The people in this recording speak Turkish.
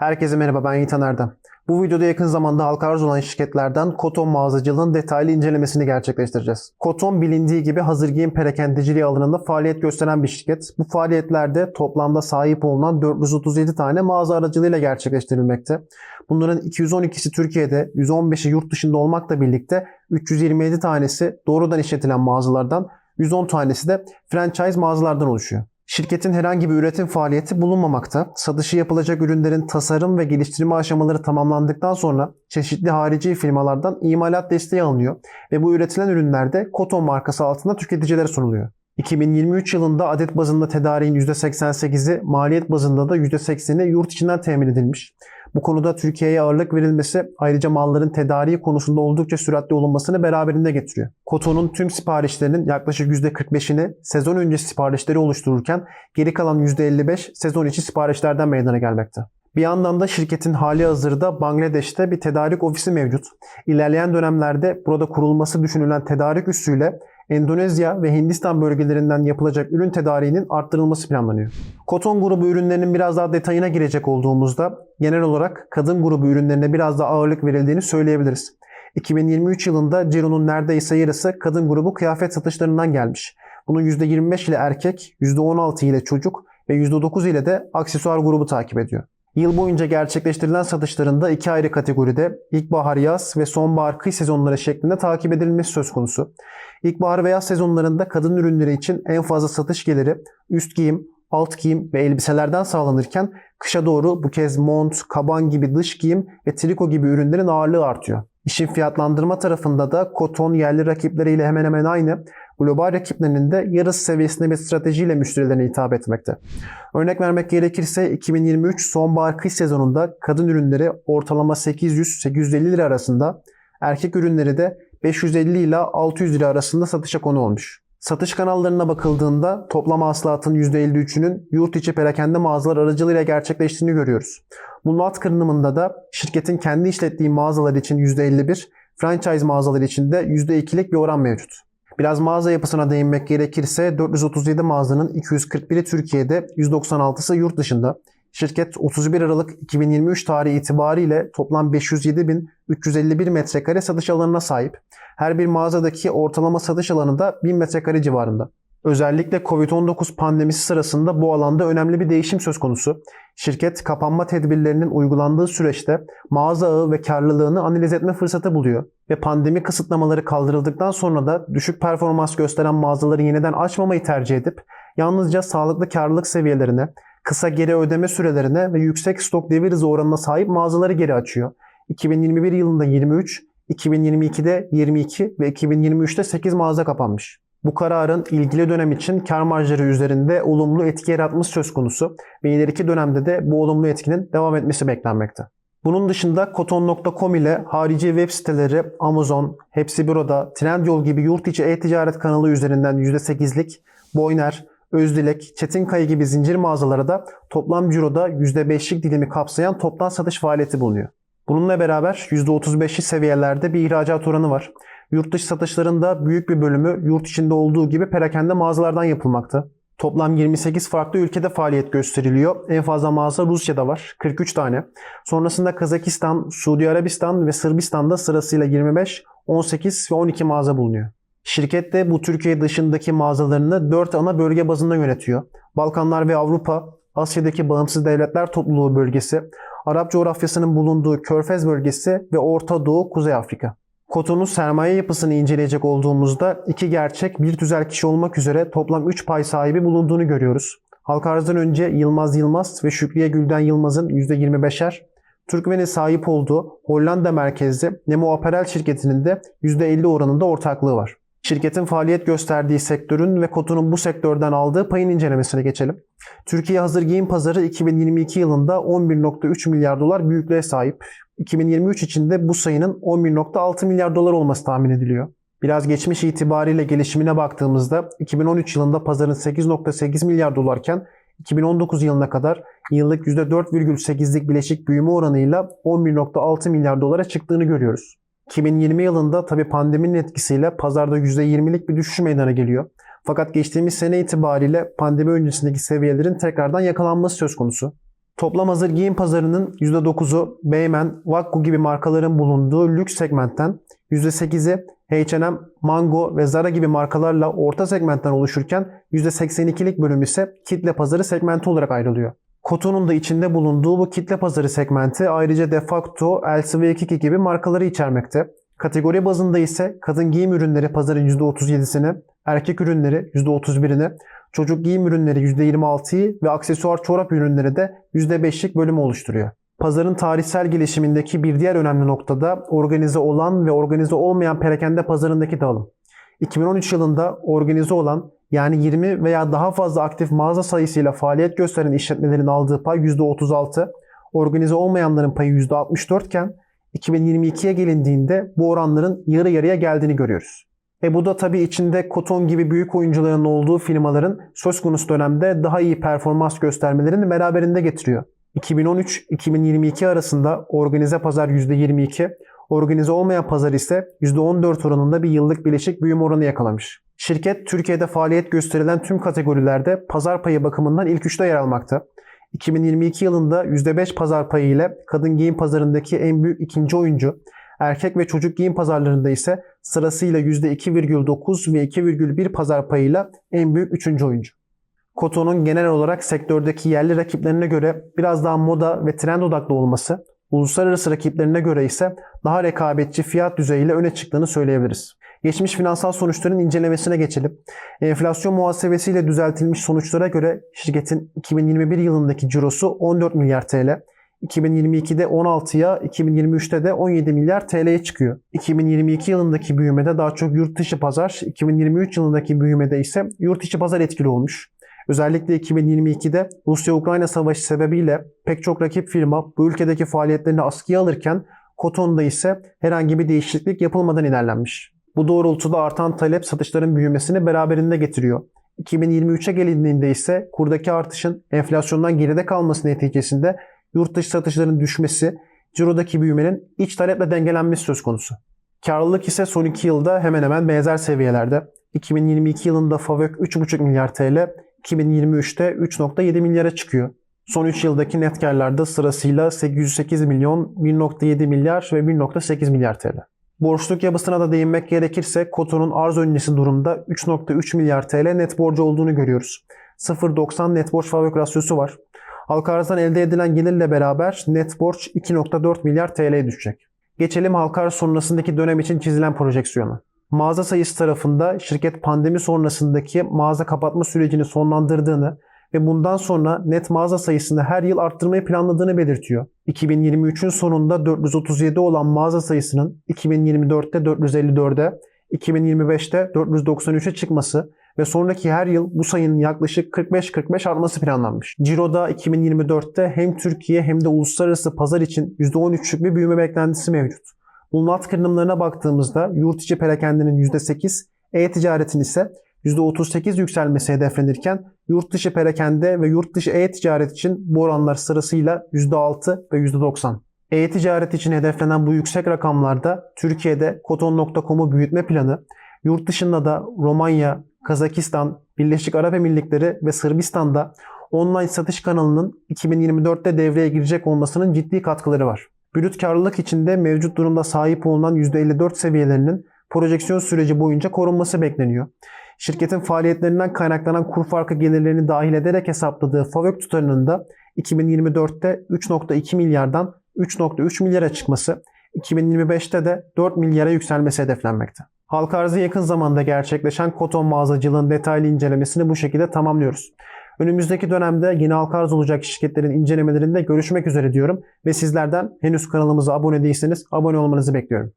Herkese merhaba ben Yiğitan Erdem. Bu videoda yakın zamanda halka arz olan şirketlerden Koton mağazacılığının detaylı incelemesini gerçekleştireceğiz. Koton bilindiği gibi hazır giyim perakendeciliği alanında faaliyet gösteren bir şirket. Bu faaliyetlerde toplamda sahip olunan 437 tane mağaza aracılığıyla gerçekleştirilmekte. Bunların 212'si Türkiye'de, 115'i yurt dışında olmakla birlikte 327 tanesi doğrudan işletilen mağazalardan, 110 tanesi de franchise mağazalardan oluşuyor. Şirketin herhangi bir üretim faaliyeti bulunmamakta. Satışı yapılacak ürünlerin tasarım ve geliştirme aşamaları tamamlandıktan sonra çeşitli harici firmalardan imalat desteği alınıyor ve bu üretilen ürünler de Koton markası altında tüketicilere sunuluyor. 2023 yılında adet bazında tedariğin %88'i, maliyet bazında da %80'i yurt içinden temin edilmiş. Bu konuda Türkiye'ye ağırlık verilmesi ayrıca malların tedariği konusunda oldukça süratli olunmasını beraberinde getiriyor. Koton'un tüm siparişlerinin yaklaşık %45'ini sezon öncesi siparişleri oluştururken geri kalan %55 sezon içi siparişlerden meydana gelmekte. Bir yandan da şirketin hali hazırda Bangladeş'te bir tedarik ofisi mevcut. İlerleyen dönemlerde burada kurulması düşünülen tedarik üssüyle Endonezya ve Hindistan bölgelerinden yapılacak ürün tedariğinin arttırılması planlanıyor. Koton grubu ürünlerinin biraz daha detayına girecek olduğumuzda genel olarak kadın grubu ürünlerine biraz daha ağırlık verildiğini söyleyebiliriz. 2023 yılında Ciro'nun neredeyse yarısı kadın grubu kıyafet satışlarından gelmiş. Bunun %25 ile erkek, %16 ile çocuk ve %9 ile de aksesuar grubu takip ediyor. Yıl boyunca gerçekleştirilen satışlarında iki ayrı kategoride ilkbahar yaz ve sonbahar kış sezonları şeklinde takip edilmesi söz konusu. İlkbahar ve yaz sezonlarında kadın ürünleri için en fazla satış geliri üst giyim, alt giyim ve elbiselerden sağlanırken kışa doğru bu kez mont, kaban gibi dış giyim ve triko gibi ürünlerin ağırlığı artıyor. İşin fiyatlandırma tarafında da koton yerli rakipleriyle hemen hemen aynı, global rakiplerinin de yarısı seviyesinde bir stratejiyle müşterilerine hitap etmekte. Örnek vermek gerekirse 2023 sonbahar kış sezonunda kadın ürünleri ortalama 800-850 lira arasında, erkek ürünleri de 550 ila 600 lira arasında satışa konu olmuş. Satış kanallarına bakıldığında toplam hasılatın %53'ünün yurt içi perakende mağazalar aracılığıyla gerçekleştiğini görüyoruz. Bunun alt kırınımında da şirketin kendi işlettiği mağazalar için %51, franchise mağazalar için de %2'lik bir oran mevcut. Biraz mağaza yapısına değinmek gerekirse 437 mağazanın 241'i Türkiye'de, 196'sı yurt dışında. Şirket 31 Aralık 2023 tarihi itibariyle toplam 507.351 metrekare satış alanına sahip. Her bir mağazadaki ortalama satış alanı da 1000 metrekare civarında. Özellikle Covid-19 pandemisi sırasında bu alanda önemli bir değişim söz konusu. Şirket kapanma tedbirlerinin uygulandığı süreçte mağaza ağı ve karlılığını analiz etme fırsatı buluyor ve pandemi kısıtlamaları kaldırıldıktan sonra da düşük performans gösteren mağazaları yeniden açmamayı tercih edip yalnızca sağlıklı karlılık seviyelerine, kısa geri ödeme sürelerine ve yüksek stok devir hızı oranına sahip mağazaları geri açıyor. 2021 yılında 23, 2022'de 22 ve 2023'te 8 mağaza kapanmış. Bu kararın ilgili dönem için kar marjları üzerinde olumlu etki yaratması söz konusu ve ileriki dönemde de bu olumlu etkinin devam etmesi beklenmekte. Bunun dışında Koton.com ile harici web siteleri Amazon, Hepsi Büro'da, Trendyol gibi yurt içi e-ticaret kanalı üzerinden %8'lik, Boyner, Özdilek, Çetinkaya gibi zincir mağazalara da toplam ciroda %5'lik dilimi kapsayan toptan satış faaliyeti bulunuyor. Bununla beraber %35'li seviyelerde bir ihracat oranı var. Yurt dışı satışlarında büyük bir bölümü yurt içinde olduğu gibi perakende mağazalardan yapılmakta. Toplam 28 farklı ülkede faaliyet gösteriliyor. En fazla mağaza Rusya'da var. 43 tane. Sonrasında Kazakistan, Suudi Arabistan ve Sırbistan'da sırasıyla 25, 18 ve 12 mağaza bulunuyor. Şirket de bu Türkiye dışındaki mağazalarını 4 ana bölge bazında yönetiyor. Balkanlar ve Avrupa, Asya'daki Bağımsız Devletler Topluluğu bölgesi, Arap coğrafyasının bulunduğu Körfez bölgesi ve Orta Doğu Kuzey Afrika. Koton'un sermaye yapısını inceleyecek olduğumuzda iki gerçek bir tüzel kişi olmak üzere toplam 3 pay sahibi bulunduğunu görüyoruz. Halka arzdan önce Yılmaz Yılmaz ve Şükriye Gülden Yılmaz'ın %25'er, Türkmen'in sahip olduğu Hollanda merkezli Nemo Apparel şirketinin de %50 oranında ortaklığı var. Şirketin faaliyet gösterdiği sektörün ve Koton'un bu sektörden aldığı payın incelemesine geçelim. Türkiye hazır giyim pazarı 2022 yılında 11.3 milyar dolar büyüklüğe sahip. 2023 içinde bu sayının 11.6 milyar dolar olması tahmin ediliyor. Biraz geçmiş itibariyle gelişimine baktığımızda 2013 yılında pazarın 8.8 milyar dolarken 2019 yılına kadar yıllık %4,8'lik bileşik büyüme oranıyla 11.6 milyar dolara çıktığını görüyoruz. 2020 yılında tabi pandeminin etkisiyle pazarda %20'lik bir düşüş meydana geliyor. Fakat geçtiğimiz sene itibariyle pandemi öncesindeki seviyelerin tekrardan yakalanması söz konusu. Toplam hazır giyim pazarının %9'u Beymen, Vakku gibi markaların bulunduğu lüks segmentten, %8'i H&M, Mango ve Zara gibi markalarla orta segmentten oluşurken %82'lik bölüm ise kitle pazarı segmenti olarak ayrılıyor. Koton'un da içinde bulunduğu bu kitle pazarı segmenti ayrıca Defacto, LCV2 gibi markaları içermekte. Kategori bazında ise kadın giyim ürünleri pazarın %37'sini, erkek ürünleri %31'ini, çocuk giyim ürünleri %26'yı ve aksesuar çorap ürünleri de %5'lik bölümü oluşturuyor. Pazarın tarihsel gelişimindeki bir diğer önemli noktada organize olan ve organize olmayan perakende pazarındaki dağılım. 2013 yılında organize olan yani 20 veya daha fazla aktif mağaza sayısıyla faaliyet gösteren işletmelerin aldığı pay %36, organize olmayanların payı %64 iken 2022'ye gelindiğinde bu oranların yarı yarıya geldiğini görüyoruz. E bu da tabii içinde Koton gibi büyük oyuncuların olduğu firmaların söz konusu dönemde daha iyi performans göstermelerini beraberinde getiriyor. 2013-2022 arasında organize pazar %22, organize olmayan pazar ise %14 oranında bir yıllık bileşik büyüme oranı yakalamış. Şirket Türkiye'de faaliyet gösterilen tüm kategorilerde pazar payı bakımından ilk üçte yer almakta. 2022 yılında %5 pazar payı ile kadın giyim pazarındaki en büyük ikinci oyuncu, erkek ve çocuk giyim pazarlarında ise sırasıyla %2,9 ve 2,1 pazar payıyla en büyük üçüncü oyuncu. Koton'un genel olarak sektördeki yerli rakiplerine göre biraz daha moda ve trend odaklı olması, uluslararası rakiplerine göre ise daha rekabetçi fiyat düzeyiyle öne çıktığını söyleyebiliriz. Geçmiş finansal sonuçların incelemesine geçelim. Enflasyon muhasebesiyle düzeltilmiş sonuçlara göre şirketin 2021 yılındaki cirosu 14 milyar TL, 2022'de 16'ya, 2023'te de 17 milyar TL'ye çıkıyor. 2022 yılındaki büyümede daha çok yurt dışı pazar, 2023 yılındaki büyümede ise yurt içi pazar etkili olmuş. Özellikle 2022'de Rusya-Ukrayna savaşı sebebiyle pek çok rakip firma bu ülkedeki faaliyetlerini askıya alırken Koton'da ise herhangi bir değişiklik yapılmadan ilerlenmiş. Bu doğrultuda artan talep satışların büyümesini beraberinde getiriyor. 2023'e gelindiğinde ise kurdaki artışın enflasyondan geride kalması neticesinde yurt dışı satışların düşmesi, cirodaki büyümenin iç taleple dengelenmesi söz konusu. Karlılık ise son 2 yılda hemen hemen benzer seviyelerde. 2022 yılında FAVÖK 3,5 milyar TL, 2023'te 3.7 milyara çıkıyor. Son 3 yıldaki net karlarda sırasıyla 808 milyon, 1.7 milyar ve 1.8 milyar TL. Borçluk yapısına da değinmek gerekirse Koton'un arz öncesi durumda 3.3 milyar TL net borcu olduğunu görüyoruz. 0.90 net borç fabrik rasyosu var. Halka arzdan elde edilen gelirle beraber net borç 2.4 milyar TL'ye düşecek. Geçelim halka arz sonrasındaki dönem için çizilen projeksiyona. Mağaza sayısı tarafında şirket pandemi sonrasındaki mağaza kapatma sürecini sonlandırdığını ve bundan sonra net mağaza sayısını her yıl arttırmayı planladığını belirtiyor. 2023'ün sonunda 437 olan mağaza sayısının 2024'te 454'e, 2025'te 493'e çıkması ve sonraki her yıl bu sayının yaklaşık 45-45 artması planlanmış. Ciro'da 2024'te hem Türkiye hem de uluslararası pazar için %13'lük bir büyüme beklentisi mevcut. Bulmat kırılımlarına baktığımızda yurt içi perakendinin %8, e-ticaretin ise %38 yükselmesi hedeflenirken yurt dışı perakende ve yurt dışı e-ticaret için bu oranlar sırasıyla %6 ve %90. E-ticaret için hedeflenen bu yüksek rakamlarda Türkiye'de Koton.com'u büyütme planı, yurt dışında da Romanya, Kazakistan, Birleşik Arap Emirlikleri ve Sırbistan'da online satış kanalının 2024'te devreye girecek olmasının ciddi katkıları var. Brüt karlılık içinde mevcut durumda sahip olunan %54 seviyelerinin projeksiyon süreci boyunca korunması bekleniyor. Şirketin faaliyetlerinden kaynaklanan kur farkı gelirlerini dahil ederek hesapladığı FAVÖK tutarının da 2024'te 3.2 milyardan 3.3 milyara çıkması, 2025'te de 4 milyara yükselmesi hedeflenmekte. Halka arzı yakın zamanda gerçekleşen koton mağazacılığın detaylı incelemesini bu şekilde tamamlıyoruz. Önümüzdeki dönemde yine halka arz olacak şirketlerin incelemelerinde görüşmek üzere diyorum ve sizlerden henüz kanalımıza abone değilseniz abone olmanızı bekliyorum.